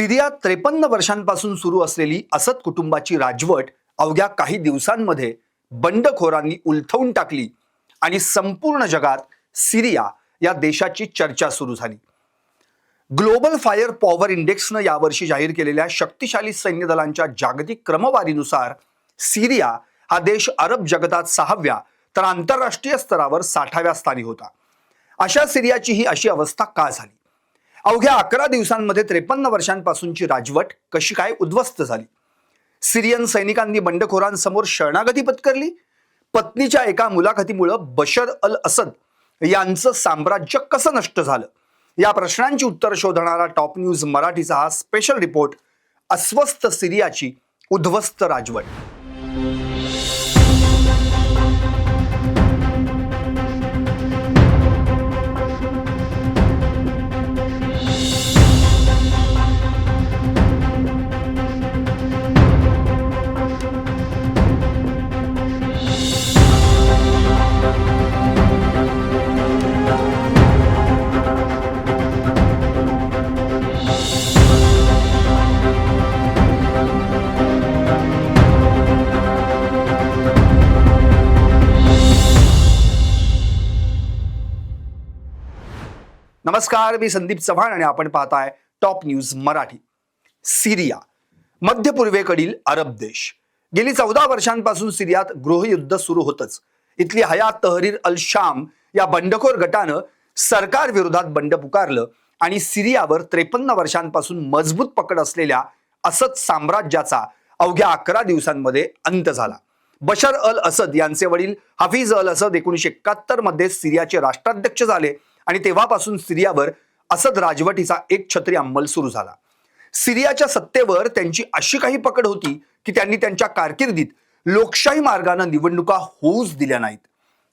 सिरियात त्रेपन्न वर्षांपासून सुरू असलेली असद कुटुंबाची राजवट अवघ्या काही दिवसांमध्ये बंडखोरांनी उलथवून टाकली आणि संपूर्ण जगात सिरिया या देशाची चर्चा सुरू झाली. ग्लोबल फायर पॉवर इंडेक्सनं यावर्षी जाहीर केलेल्या शक्तिशाली सैन्य दलांच्या जागतिक क्रमवारीनुसार सिरिया हा देश अरब जगतात सहाव्या तर आंतरराष्ट्रीय स्तरावर साठाव्या स्थानी होता. अशा सिरियाची ही अशी अवस्था का झाली? अवघ्या अकरा दिवसांमध्ये त्रेपन्न वर्षांपासूनची राजवट कशी काय उद्ध्वस्त झाली? सिरियन सैनिकांनी बंडखोरांसमोर शरणागती पत्करली? पत्नीच्या एका मुलाखतीमुळं बशर अल असद यांचं साम्राज्य कसं नष्ट झालं? या प्रश्नांची उत्तर शोधणारा टॉप न्यूज मराठीचा हा स्पेशल रिपोर्ट अस्वस्थ सिरियाची उद्ध्वस्त राजवट. नमस्कार मी संदीप चव्हाण आणि आपण पाहताय टॉप न्यूज मराठी. सिरिया मध्य पूर्वेकडील अरब देश. गेली चौदा वर्षांपासून सिरियात गृहयुद्ध सुरू होतच. इथली हयात तहरीर अल शाम या बंडखोर गटानं सरकार विरोधात बंड पुकारलं आणि सिरियावर त्रेपन्न वर्षांपासून मजबूत पकड असलेल्या असद साम्राज्याचा अवघ्या अकरा दिवसांमध्ये अंत झाला. बशर अल असद यांचे वडील हफीज अल असद एकोणीशे एकाहत्तरमध्ये सिरियाचे राष्ट्राध्यक्ष झाले. आणि तेव्हापासून सिरियावर असद राजवटीचा एक छत्री अंमल सुरू झाला. सिरियाच्या सत्तेवर त्यांची अशी काही पकड होती की त्यांनी त्यांच्या कारकिर्दीत लोकशाही मार्गानं निवडणुका होऊच दिल्या नाहीत.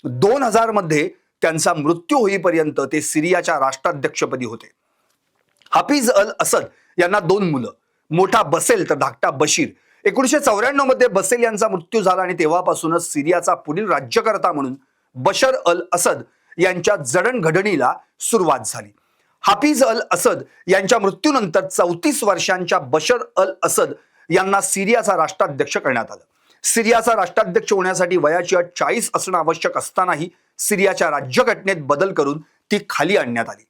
दोन हजारमध्ये त्यांचा मृत्यू होईपर्यंत ते सिरियाच्या राष्ट्राध्यक्षपदी होते. हाफिज अल असद यांना दोन मुलं मोठा बसेल तर धाकटा बशीर. एकोणीशे चौऱ्याण्णवमध्ये बसेल यांचा मृत्यू झाला आणि तेव्हापासूनच सिरियाचा पुढील राज्यकर्ता म्हणून बशर अल असद यांच्या जडणघडणीला सुरुवात झाली. हाफिज अल असद यांच्या मृत्यूनंतर चौतीस वर्षांच्या बशर अल असद यांना सिरियाचा राष्ट्राध्यक्ष करण्यात आलं. सिरियाचा राष्ट्राध्यक्ष होण्यासाठी वयाची अट चाळीस असणं आवश्यक असतानाही सिरियाच्या राज्यघटनेत बदल करून ती खाली आणण्यात आली.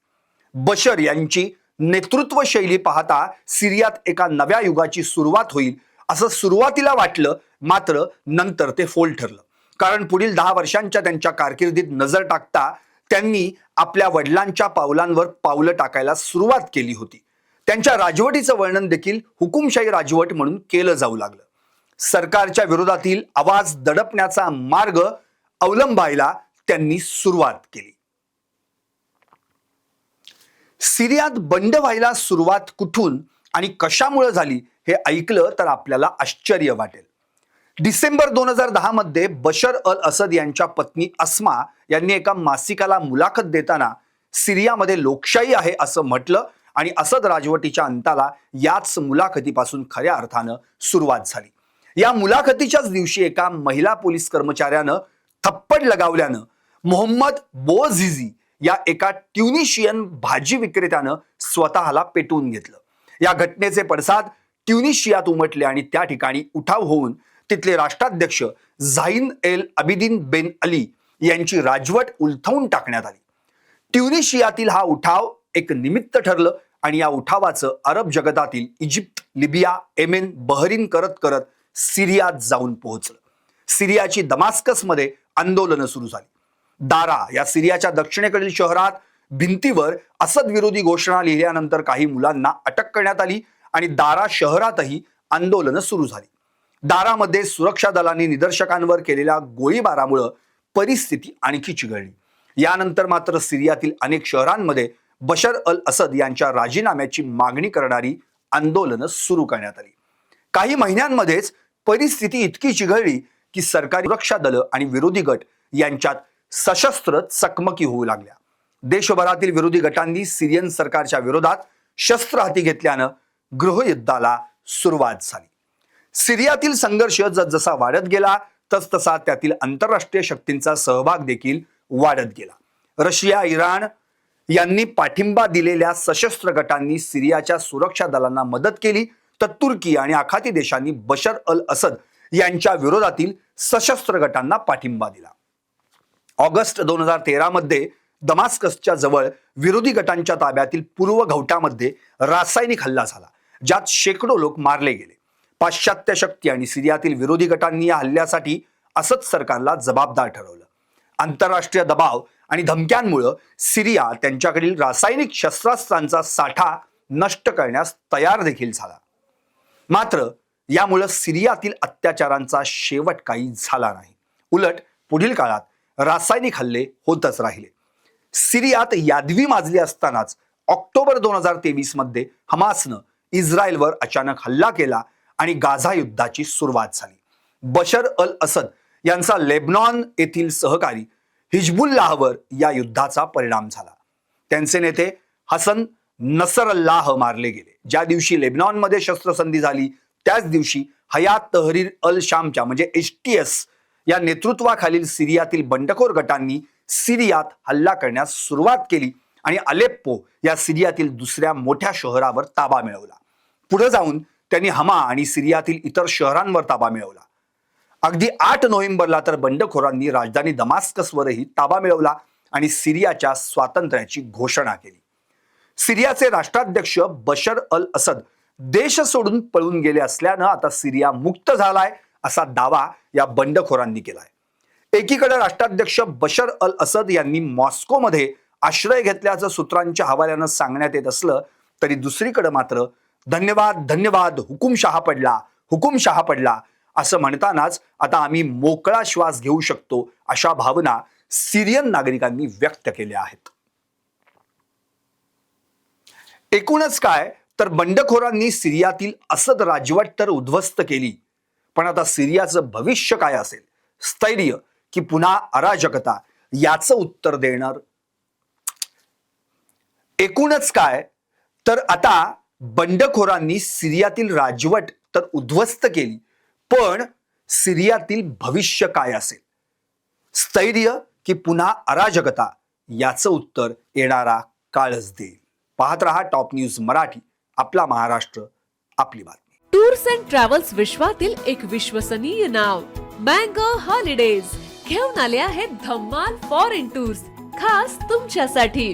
बशर यांची नेतृत्व शैली पाहता सिरियात एका नव्या युगाची सुरुवात होईल असं सुरुवातीला वाटलं मात्र नंतर ते फोल ठरलं. कारण पुढील दहा वर्षांच्या त्यांच्या कारकिर्दीत नजर टाकता त्यांनी आपल्या वडिलांच्या पावलांवर पावलं टाकायला सुरुवात केली होती. त्यांच्या राजवटीचं वर्णन देखील हुकुमशाही राजवट म्हणून केलं जाऊ लागलं. सरकारच्या विरोधातील आवाज दडपण्याचा मार्ग अवलंबायला त्यांनी सुरुवात केली. सिरियात बंड व्हायला सुरुवात कुठून आणि कशामुळे झाली हे ऐकलं तर आपल्याला आश्चर्य वाटेल. डिसेंबर दोन हजार दहा मध्ये बशर अल असद यांच्या पत्नी अस्मा यांनी एका मासिकाला मुलाखत देताना सिरियामध्ये लोकशाही आहे असं म्हटलं आणि असद राजवटीच्या अंताला याच मुलाखतीपासून खऱ्या अर्थानं सुरुवात झाली. या मुलाखतीच्याच दिवशी एका महिला पोलीस कर्मचाऱ्यानं थप्पड लगावल्यानं मोहम्मद बोझिझी या एका ट्युनिशियन भाजी विक्रेत्यानं स्वतःला पेटवून घेतलं. या घटनेचे पडसाद ट्युनिशियात उमटले आणि त्या ठिकाणी उठाव होऊन तिथले राष्ट्राध्यक्ष Zine El Abidine Ben Ali यांची राजवट उलथवून टाकण्यात आली. ट्युनिशियातील हा उठाव एक निमित्त ठरलं आणि या उठावाचं अरब जगतातील इजिप्त लिबिया एमेन बहरीन करत करत सिरियात जाऊन पोहोचलं. सिरियाची दमास्कसमध्ये आंदोलनं सुरू झाली. दारा या सिरियाच्या दक्षिणेकडील शहरात भिंतीवर असद विरोधी घोषणा लिहिल्यानंतर काही मुलांना अटक करण्यात आली आणि दारा शहरातही आंदोलनं सुरू झाली. दारामध्ये सुरक्षा दलांनी निदर्शकांवर केलेल्या गोळीबारामुळं परिस्थिती आणखी चिघळली. यानंतर मात्र सिरियातील अनेक शहरांमध्ये बशर अल असद यांच्या राजीनाम्याची मागणी करणारी आंदोलनं सुरू करण्यात आली. काही महिन्यांमध्येच परिस्थिती इतकी चिघळली की सरकारी सुरक्षा दलं आणि विरोधी गट यांच्यात सशस्त्र चकमकी होऊ लागल्या. देशभरातील विरोधी गटांनी सिरियन सरकारच्या विरोधात शस्त्र हाती घेतल्यानं गृहयुद्धाला सुरुवात झाली. सिरियातील संघर्ष जसा वाढत गेला तस तसा त्यातील आंतरराष्ट्रीय शक्तींचा सहभाग देखील वाढत गेला. रशिया इराण यांनी पाठिंबा दिलेल्या सशस्त्र गटांनी सिरियाच्या सुरक्षा दलांना मदत केली तर तुर्की आणि आखाती देशांनी बशर अल असद यांच्या विरोधातील सशस्त्र गटांना पाठिंबा दिला. ऑगस्ट दोन हजार तेरा मध्ये दमास्कसच्या जवळ विरोधी गटांच्या ताब्यातील पूर्व घोटामध्ये रासायनिक हल्ला झाला ज्यात शेकडो लोक मारले गेले. पाश्चात्य शक्ती आणि सिरियातील विरोधी गटांनी या हल्ल्यासाठी असद सरकारला जबाबदार ठरवलं. आंतरराष्ट्रीय दबाव आणि धमक्यांमुळं सिरिया त्यांच्याकडील रासायनिक शस्त्रास्त्रांचा साठा नष्ट करण्यास तयार देखील झाला. मात्र यामुळं सिरियातील अत्याचारांचा शेवट काही झाला नाही. उलट पुढील काळात रासायनिक हल्ले होतच राहिले. सिरियात यादवी माजली असतानाच ऑक्टोबर दोन हजार तेवीसमध्ये हमासनं इस्रायलवर अचानक हल्ला केला आणि गाझा युद्धाची सुरुवात झाली. बशर अल असद यांचा लेबनॉन येथील सहकारी हिजबुल्लाहवर या युद्धाचा परिणाम झाला. त्यांचे नेते हसन नसरल्लाह मारले गेले. ज्या दिवशी लेबनॉनमध्ये शस्त्रसंधी झाली त्याच दिवशी हयात तहरीर अल शामच्या म्हणजे एच टी एस या नेतृत्वाखालील सिरियातील बंडखोर गटांनी सिरियात हल्ला करण्यास सुरुवात केली आणि अलेप्पो या सिरियातील दुसऱ्या मोठ्या शहरावर ताबा मिळवला. पुढे जाऊन त्यांनी हमा आणि सिरियातील इतर शहरांवर ताबा मिळवला. अगदी आठ नोव्हेंबरला तर बंडखोरांनी राजधानी दमास्कसवरही ताबा मिळवला आणि सिरियाच्या स्वातंत्र्याची घोषणा केली. सिरियाचे राष्ट्राध्यक्ष बशर अल असद देश सोडून पळून गेले असल्यानं आता सिरिया मुक्त झालाय असा दावा या बंडखोरांनी केलाय. एकीकडे राष्ट्राध्यक्ष बशर अल असद यांनी मॉस्कोमध्ये आश्रय घेतल्याचं सूत्रांच्या हवाल्यानं सांगण्यात येत असलं तरी दुसरीकडे मात्र धन्यवाद धन्यवाद हुकुमशहा पडला हुकुमशहा पडला. असं म्हणतानाच आता आम्ही मोकळा श्वास घेऊ शकतो अशा भावना सिरियन नागरिकांनी व्यक्त केल्या आहेत. एकूणच काय? तर बंडखोरांनी सिरियातील असद राजवट तर उद्ध्वस्त केली. पण आता सिरियाचं भविष्य काय असेल? स्थैर्य की पुन्हा अराजकता? याचं उत्तर देणार. एकूणच काय? तर आता बंडखोरांनी सिरियातील राजवट तर उद्ध्वस्त केली पण सिरियातील भविष्य काय असेल? स्थैर्य की पुन्हा अराजकता? याचं उत्तर येणारा काळच देईल. पाहत रहा टॉप न्यूज मराठी आपला महाराष्ट्र आपली बातमी. टूर्स अँड ट्रॅव्हल्स विश्वातील एक विश्वसनीय नाव मँगो हॉलिडेज. घेऊन आले आहेत धम्माल फॉरेन टूर्स खास तुमच्यासाठी.